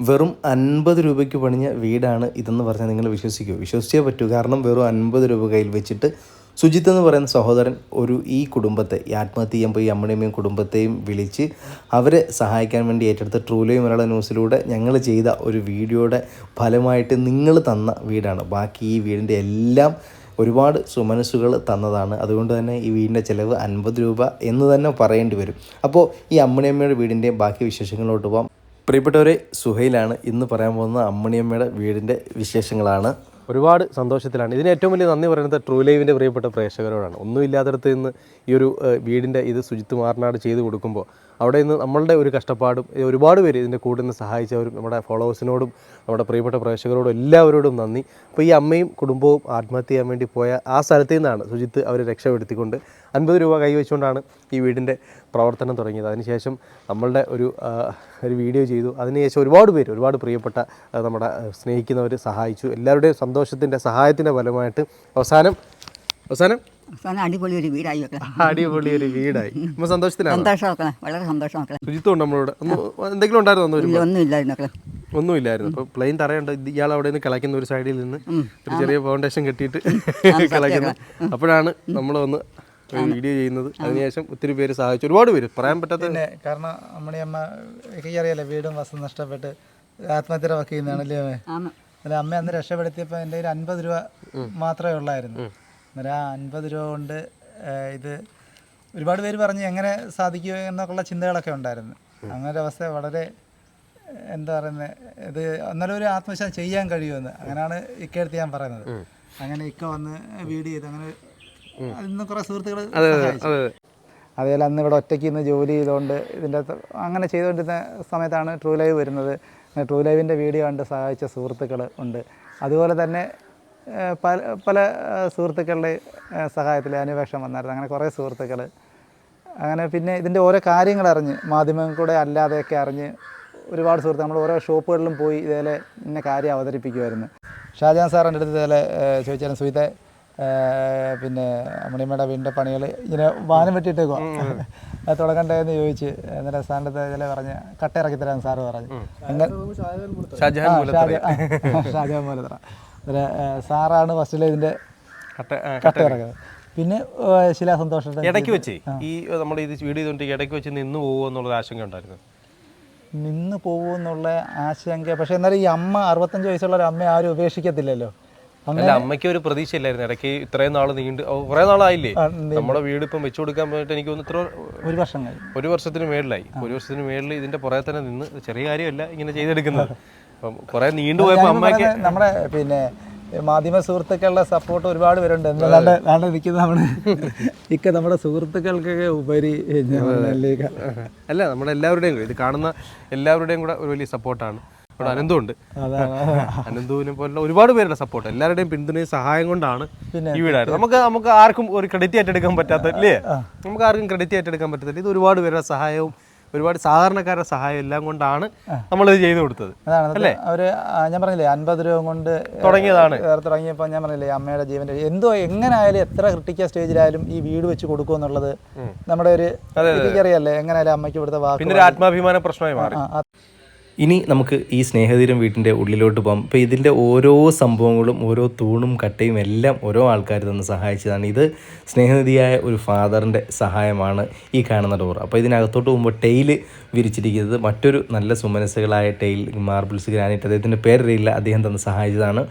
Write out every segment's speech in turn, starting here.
വെറും അൻപത് രൂപയ്ക്ക് പണിഞ്ഞ വീടാണ് ഇതെന്ന് പറഞ്ഞാൽ നിങ്ങൾ വിശ്വസിക്കൂ. വിശ്വസിച്ചേ പറ്റൂ. കാരണം വെറും അൻപത് രൂപ കയ്യിൽ വെച്ചിട്ട് സുജിത്ത് എന്ന് പറയുന്ന സഹോദരൻ ഒരു ഈ കുടുംബത്തെ ഈ ആത്മഹത്യ ചെയ്യാൻ പോയി അമ്മണിയമ്മയും കുടുംബത്തെയും വിളിച്ച് അവരെ സഹായിക്കാൻ വേണ്ടി ഏറ്റെടുത്ത ട്രൂലയും മലയാള ന്യൂസിലൂടെ ഞങ്ങൾ ചെയ്ത ഒരു വീഡിയോയുടെ ഫലമായിട്ട് നിങ്ങൾ തന്ന വീടാണ്. ബാക്കി ഈ വീടിന്റെ എല്ലാം ഒരുപാട് സുമനസ്സുകൾ തന്നതാണ്. അതുകൊണ്ട് തന്നെ ഈ വീടിന്റെ ചിലവ് അൻപത് രൂപ എന്ന് തന്നെ പറയേണ്ടി വരും. അപ്പോൾ ഈ അമ്മണിയമ്മയുടെ വീടിന്റെ ബാക്കി വിശേഷങ്ങളിലോട്ട് പോകാം പ്രിയപ്പെട്ടവരെ സുഹൈലാണ് ഇന്ന് പറയാൻ പോകുന്ന അമ്മണിയമ്മയുടെ വീടിന്റെ വിശേഷങ്ങളാണ്. ഒരുപാട് സന്തോഷത്തിലാണ്. ഇതിന് ഏറ്റവും വലിയ നന്ദി പറയുന്നത് ട്രൂ ലൈവിന്റെ പ്രിയപ്പെട്ട പ്രേക്ഷകരോടാണ്. ഒന്നുമില്ലാത്തടത്ത് നിന്ന് ഈ ഒരു വീടിന്റെ ഇത് ശുചിത്വ മാർനാട് ചെയ്ത് കൊടുക്കുമ്പോൾ അവിടെ നിന്ന് നമ്മളുടെ ഒരു കഷ്ടപ്പാടും ഒരുപാട് പേര് ഇതിന്റെ കൂടെ നിന്ന് സഹായിച്ചവരും നമ്മുടെ ഫോളോവേഴ്സിനോടും നമ്മുടെ പ്രിയപ്പെട്ട പ്രേക്ഷകരോടും എല്ലാവരോടും നന്ദി. അപ്പോൾ ഈ അമ്മയും കുടുംബവും ആത്മഹത്യ ചെയ്യാൻ വേണ്ടി പോയ ആ സ്ഥലത്തു നിന്നാണ് സുജിത്ത് അവരെ രക്ഷപ്പെടുത്തിക്കൊണ്ട് അൻപത് രൂപ കൈവച്ചുകൊണ്ടാണ് ഈ വീടിന്റെ പ്രവർത്തനം തുടങ്ങിയത്. അതിനുശേഷം നമ്മളുടെ ഒരു ഒരു വീഡിയോ ചെയ്തു. അതിനുശേഷം ഒരുപാട് പേര് ഒരുപാട് പ്രിയപ്പെട്ട നമ്മുടെ സ്നേഹിക്കുന്നവർ സഹായിച്ചു. എല്ലാവരുടെയും സന്തോഷത്തിന്റെ സഹായത്തിന്റെ ഫലമായിട്ട് അവസാനം അവസാനം അടിപൊളി ഒരു വീടായി അടിപൊളി ഒരു വീടായി. നമ്മൾ സന്തോഷത്തിലാണ്? സന്തോഷം മക്കളെ വളരെ സന്തോഷം മക്കളെ. ശുചിത്വം നമ്മളോട്. എന്തെങ്കിലും ഉണ്ടായിരുന്നു ഒന്ന് ഒന്നും ഇല്ലായിരുന്നു മക്കളെ. ഒന്നുമില്ലായിരുന്നു. അപ്പോൾ പ്ലെയിൻ തറയുണ്ട്. ഇയാൾ അവിടെ നിന്ന് കിളയ്ക്കുന്ന ഒരു സൈഡിൽ നിന്ന് ഒരു ചെറിയ ഫൗണ്ടേഷൻ കെട്ടിയിട്ട് കിളയ്ക്കുന്നു. അപ്പോഴാണ് നമ്മൾ വന്ന് ഒരു വീഡിയോ ചെയ്യുന്നത്. അതിനുശേഷം ഒത്തിരി പേര് സഹായിച്ചു. ഒരുപാട് പേര്. പറയാൻ പറ്റാത്ത പിന്നെ കാരണം നമ്മുടെ അമ്മ അറിയാലോ വീടും വസ്തു നഷ്ടപ്പെട്ട് ആത്മഹത്യ വർക്ക് ചെയ്യുന്നതാണല്ലേ അമ്മേ? അല്ല അമ്മ അന്ന് രക്ഷപ്പെടുത്തിയപ്പോൾ എന്റെ കയ്യിൽ അൻപത് രൂപ മാത്രമേ ഉള്ളായിരുന്നു. അന്നേരം ആ അൻപത് രൂപ കൊണ്ട് ഇത് ഒരുപാട് പേര് പറഞ്ഞ് എങ്ങനെ സാധിക്കുമോ എന്നൊക്കെയുള്ള ചിന്തകളൊക്കെ ഉണ്ടായിരുന്നു. അങ്ങനെ ഒരു അവസ്ഥ വളരെ എന്താ പറയുന്നത് ഇത് എന്നാലും ഒരു ആത്മവിശ്വാസം ചെയ്യാൻ കഴിയുമെന്ന്. അങ്ങനെയാണ് ഇക്കടുത്ത് ഞാൻ പറയുന്നത്. അങ്ങനെ ഇക്ക വന്ന് വീട് ചെയ്ത് അങ്ങനെ അതിൽ നിന്ന് കുറേ സുഹൃത്തുക്കൾ അതേപോലെ അന്ന് ഇവിടെ ഒറ്റയ്ക്ക് ഇന്ന് ജോലി ചെയ്തുകൊണ്ട് ഇതിന്റെ അകത്ത് അങ്ങനെ ചെയ്തുകൊണ്ടിരുന്ന സമയത്താണ് ട്രൂ ലൈവ് വരുന്നത്. ട്രൂ ലൈവിന്റെ വീഡിയോ കണ്ട് സഹായിച്ച സുഹൃത്തുക്കൾ ഉണ്ട്. അതുപോലെ തന്നെ പല പല സുഹൃത്തുക്കളുടെ സഹായത്തിൽ അന്വേഷണം വന്നായിരുന്നു. അങ്ങനെ കുറേ സുഹൃത്തുക്കൾ അങ്ങനെ പിന്നെ ഇതിന്റെ ഓരോ കാര്യങ്ങൾ അറിഞ്ഞ് മാധ്യമങ്ങൾ കൂടെ അല്ലാതെയൊക്കെ അറിഞ്ഞ് ഒരുപാട് സുഹൃത്ത് നമ്മൾ ഓരോ ഷോപ്പുകളിലും പോയി ഇതേലെ ഇന്ന കാര്യം അവതരിപ്പിക്കുമായിരുന്നു ഷാജാൻ സാറിന്റെ അടുത്ത് ഇതേലെ ചോദിച്ചാലും സുഹിത്തെ പിന്നെ മണിയമ്മയുടെ വീടിന്റെ പണികൾ ഇങ്ങനെ വാനം വെട്ടിയിട്ടേക്കോ അത് തുടങ്ങണ്ടേന്ന് ചോദിച്ച് എന്നിട്ട് സാറിന്റെ അടുത്ത് ഇതിലെ പറഞ്ഞ് കട്ട ഇറക്കി തരാൻ സാറ് പറഞ്ഞു. അങ്ങനെ ഷാജഹാൻ ഷാജാൻ മൂലത്തറ. സാറാണ് ഫസ്റ്റിൽ ഇതിന്റെ കട്ട ഇറക്കുന്നത്. പിന്നെ ശില സന്തോഷം ഇടയ്ക്ക് വെച്ച് ഈ നമ്മൾ ഇത് വീഡിയോ ചെയ്തുകൊണ്ട് ഇടയ്ക്ക് വെച്ച് നിന്ന് പോകുമോ എന്നുള്ളൊരു ആശങ്ക ഉണ്ടായിരുന്നു. നിന്ന് പോകുമെന്നുള്ള ആശങ്ക പക്ഷെ എന്നാലും ഈ അമ്മ അറുപത്തഞ്ച് വയസ്സുള്ള ഒരു അമ്മ ആരും ഉപേക്ഷിക്കത്തില്ലല്ലോ. അല്ല അമ്മയ്ക്ക് ഒരു പ്രതീക്ഷയില്ലായിരുന്നു. ഇടയ്ക്ക് ഇത്രയും നാൾ നീണ്ട് കുറെ നാളായില്ലേ? നമ്മുടെ വീട് ഇപ്പം വെച്ചു കൊടുക്കാൻ പോയിട്ട് എനിക്ക് തോന്നുന്നു ഇത്ര ഒരു വർഷം ഒരു വർഷത്തിന് മേളിലായി. ഒരു വർഷത്തിന് മേളിൽ ഇതിന്റെ പുറകെ തന്നെ നിന്ന് ചെറിയ കാര്യമല്ല ഇങ്ങനെ ചെയ്തെടുക്കുന്നത്. കുറെ നീണ്ടുപോയപ്പോൾ അമ്മയ്ക്ക് നമ്മുടെ പിന്നെ മാധ്യമ സുഹൃത്തുക്കളുടെ സപ്പോർട്ട് ഒരുപാട് പേരുണ്ട്. എന്നല്ലാണ്ട് നിൽക്കുന്ന നമ്മുടെ ഇക്ക നമ്മുടെ സുഹൃത്തുക്കൾക്കൊക്കെ ഉപരി അല്ല നമ്മുടെ എല്ലാവരുടെയും കൂടെ ഇത് കാണുന്ന എല്ലാവരുടെയും കൂടെ ഒരു വലിയ സപ്പോർട്ടാണ് ഇവിടെ അനന്തമുണ്ട് അനന്തുവിനെ പോലുള്ള ഒരുപാട് പേരുടെ സപ്പോർട്ട് എല്ലാവരുടെയും പിന്തുണയും സഹായം കൊണ്ടാണ് ഈ വീടായത്. നമുക്ക് നമുക്ക് ആർക്കും ഒരു ക്രെഡിറ്റ് ഏറ്റെടുക്കാൻ പറ്റാത്ത അല്ലേ നമുക്ക് ആർക്കും ക്രെഡിറ്റ് ഏറ്റെടുക്കാൻ പറ്റത്തില്ല. ഇത് ഒരുപാട് പേരുടെ സഹായവും ഒരുപാട് സാധാരണക്കാരുടെ സഹായം എല്ലാം കൊണ്ടാണ് നമ്മൾ ഇത് ചെയ്തു കൊടുത്തത്. അതാണ് അവർ ഞാൻ പറഞ്ഞില്ലേ അൻപത് രൂപ കൊണ്ട് തുടങ്ങിയതാണ്. തുടങ്ങിയപ്പോ തുടങ്ങിയപ്പോൾ ഞാൻ പറഞ്ഞില്ലേ അമ്മയുടെ ജീവന്റെ എന്തോ എങ്ങനെയായാലും എത്ര ക്രിട്ടിക്കൽ സ്റ്റേജിലായാലും ഈ വീട് വെച്ച് കൊടുക്കും എന്നുള്ളത് നമ്മുടെ ഒരു എനിക്കറിയാലേ എങ്ങനെയായാലും അമ്മയ്ക്ക് ഇവിടുത്തെ വാക്ക് പിന്നെ ഒരു ആത്മാഭിമാന പ്രശ്നമായി മാറി. ഇനി നമുക്ക് ഈ സ്നേഹതീരം വീട്ടിന്റെ ഉള്ളിലോട്ട് പോകാം. അപ്പോൾ ഇതിന്റെ ഓരോ സംഭവങ്ങളും ഓരോ തൂണും കട്ടയും എല്ലാം ഓരോ ആൾക്കാർ തന്നെ സഹായിച്ചതാണ്. ഇത് സ്നേഹനിധിയായ ഒരു ഫാദറിന്റെ സഹായമാണ് ഈ കാണുന്ന ഡോർ. അപ്പോൾ ഇതിനകത്തോട്ട് പോകുമ്പോൾ ടെയിൽ വിരിച്ചിരിക്കുന്നത് മറ്റൊരു നല്ല സുമനസ്സുകളായ ടെയിൽ മാർബിൾസ് ഗ്രാനൈറ്റ് അദ്ദേഹത്തിന്റെ പേരറിയില്ല അദ്ദേഹം തന്നെ സഹായിച്ചതാണ്.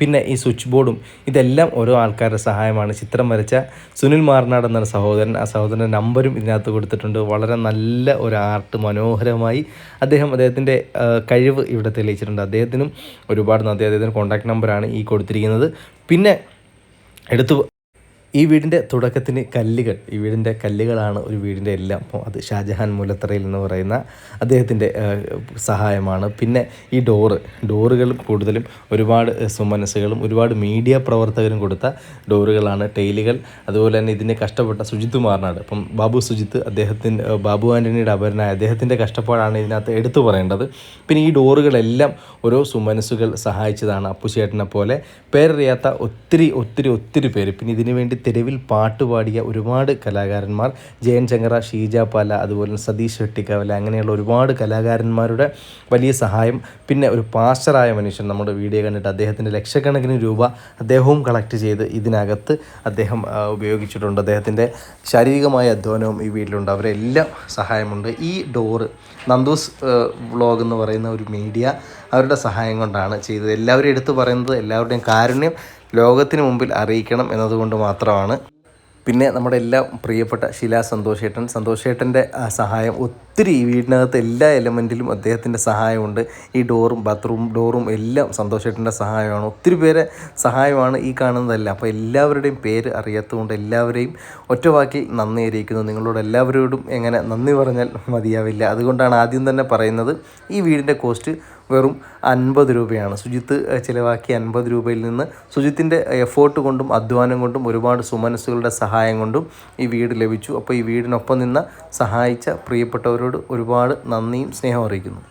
പിന്നെ ഈ സ്വിച്ച് ബോർഡും ഇതെല്ലാം ഓരോ ആൾക്കാരുടെ സഹായമാണ്. ചിത്രം വരച്ച സുനിൽ മാർനാട് എന്ന സഹോദരൻ ആ സഹോദരന്റെ നമ്പരും ഇതിനകത്ത് കൊടുത്തിട്ടുണ്ട്. വളരെ നല്ല ഒരു ആർട്ട് മനോഹരമായി അദ്ദേഹം അദ്ദേഹത്തിന്റെ കഴിവ് ഇവിടെ തെളിയിച്ചിട്ടുണ്ട്. അദ്ദേഹത്തിനും ഒരുപാട് നന്ദി. അദ്ദേഹത്തിന്റെ കോൺടാക്ട് നമ്പറാണ് ഈ കൊടുത്തിരിക്കുന്നത്. പിന്നെ എടുത്തു ഈ വീടിന്റെ തുടക്കത്തിന് കല്ലുകൾ ഈ വീടിന്റെ കല്ലുകളാണ് ഒരു വീടിന്റെ എല്ലാം. അപ്പോൾ അത് ഷാജഹാൻ മൂലത്തറയിൽ എന്ന് പറയുന്ന അദ്ദേഹത്തിന്റെ സഹായമാണ്. പിന്നെ ഈ ഡോറ് ഡോറുകളും കൂടുതലും ഒരുപാട് സുമനസ്സുകളും ഒരുപാട് മീഡിയ പ്രവർത്തകരും കൊടുത്ത ഡോറുകളാണ് ടൈലുകൾ. അതുപോലെ തന്നെ ഇതിനെ കഷ്ടപ്പെട്ട സുജിത്ത് മാറിനാട് അപ്പം ബാബു സുജിത്ത് അദ്ദേഹത്തിന്റെ ബാബു ആന്റണിയുടെ അപരനായ അദ്ദേഹത്തിന്റെ കഷ്ടപ്പാടാണ് ഇതിനകത്ത് എടുത്തു പറയേണ്ടത്. പിന്നെ ഈ ഡോറുകളെല്ലാം ഓരോ സുമനസ്സുകൾ സഹായിച്ചതാണ് അപ്പുചേട്ടനെ പോലെ. പേരറിയാത്ത ഒത്തിരി ഒത്തിരി ഒത്തിരി പേര്. പിന്നെ ഇതിനു വേണ്ടി തെരുവിൽ പാട്ട് പാടിയ ഒരുപാട് കലാകാരന്മാർ ജയൻ ചങ്ങറ ഷീജ പാല അതുപോലെ സതീഷ് വെട്ടിക്കവല അങ്ങനെയുള്ള ഒരുപാട് കലാകാരന്മാരുടെ വലിയ സഹായം. പിന്നെ ഒരു പാസ്റ്ററായ മനുഷ്യൻ നമ്മുടെ വീഡിയോ കണ്ടിട്ട് അദ്ദേഹത്തിന്റെ ലക്ഷക്കണക്കിന് രൂപ അദ്ദേഹവും കളക്ട് ചെയ്ത് ഇതിനകത്ത് അദ്ദേഹം ഉപയോഗിച്ചിട്ടുണ്ട്. അദ്ദേഹത്തിന്റെ ശാരീരികമായ അധ്വാനവും ഈ വീട്ടിലുണ്ട്. അവരെല്ലാം സഹായമുണ്ട്. ഈ ഡോറ് നന്ദൂസ് വ്ളോഗ് എന്ന് പറയുന്ന ഒരു മീഡിയ അവരുടെ സഹായം കൊണ്ടാണ് ചെയ്തത്. എല്ലാവരും എടുത്തു പറയുന്നത് എല്ലാവരുടെയും കാരുണ്യം ലോകത്തിന് മുമ്പിൽ അറിയിക്കണം എന്നതുകൊണ്ട് മാത്രമാണ്. പിന്നെ നമ്മുടെ എല്ലാ പ്രിയപ്പെട്ട ശിലാ സന്തോഷേട്ടൻ. സന്തോഷേട്ടന്റെ സഹായം ഒത്തിരി വീടിനകത്ത് എല്ലാ എലമെന്റിലും അദ്ദേഹത്തിന്റെ സഹായമുണ്ട്. ഈ ഡോറും ബാത്റൂം ഡോറും എല്ലാം സന്തോഷേട്ടന്റെ സഹായമാണ്. ഒത്തിരി പേരെ സഹായമാണ് ഈ കാണുന്നതല്ല. അപ്പോൾ എല്ലാവരുടെയും പേര് അറിയാത്തതുകൊണ്ട് എല്ലാവരെയും ഒറ്റവാക്കി നന്ദി അറിയിക്കുന്നു. നിങ്ങളോട് എല്ലാവരോടും എങ്ങനെ നന്ദി പറഞ്ഞാൽ മതിയാവില്ല. അതുകൊണ്ടാണ് ആദ്യം തന്നെ പറയുന്നത് ഈ വീടിന്റെ കോസ്റ്റ് വെറും അൻപത് രൂപയാണ്. സുജിത്ത് ചിലവാക്കിയ അൻപത് രൂപയിൽ നിന്ന് സുജിത്തിന്റെ എഫേർട്ട് കൊണ്ടും അധ്വാനം കൊണ്ടും ഒരുപാട് സുമനസ്സുകളുടെ സഹായം കൊണ്ടും ഈ വീട് ലഭിച്ചു. അപ്പോൾ ഈ വീടിനൊപ്പം നിന്ന് സഹായിച്ച പ്രിയപ്പെട്ടവരോട് ഒരുപാട് നന്ദിയും സ്നേഹം അറിയിക്കുന്നു.